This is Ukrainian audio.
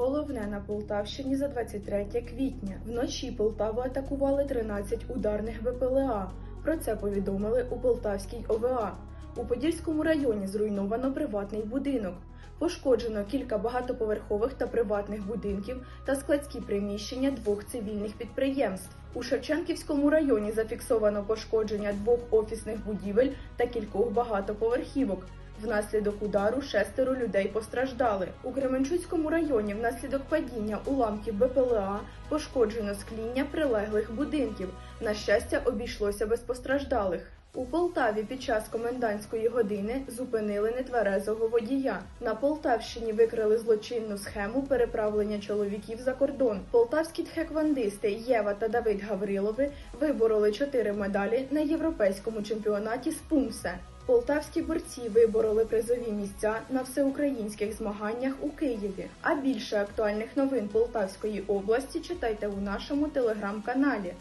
Головне на Полтавщині за 23 квітня. Вночі Полтаву атакували 13 ударних БПЛА. Про це повідомили у Полтавській ОВА. У Подільському районі зруйновано приватний будинок. Пошкоджено кілька багатоповерхових та приватних будинків та складські приміщення двох цивільних підприємств. У Шевченківському районі зафіксовано пошкодження двох офісних будівель та кількох багатоповерхівок. Внаслідок удару шестеро людей постраждали. У Кременчуцькому районі внаслідок падіння уламків БПЛА пошкоджено скління прилеглих будинків. На щастя, обійшлося без постраждалих. У Полтаві під час комендантської години зупинили нетверезого водія. На Полтавщині викрили злочинну схему переправлення чоловіків за кордон. Полтавські тхеквандисти Єва та Давид Гаврилови вибороли чотири медалі на європейському чемпіонаті з Пумсе. Полтавські борці вибороли призові місця на всеукраїнських змаганнях у Києві. А більше актуальних новин Полтавської області читайте у нашому телеграм-каналі.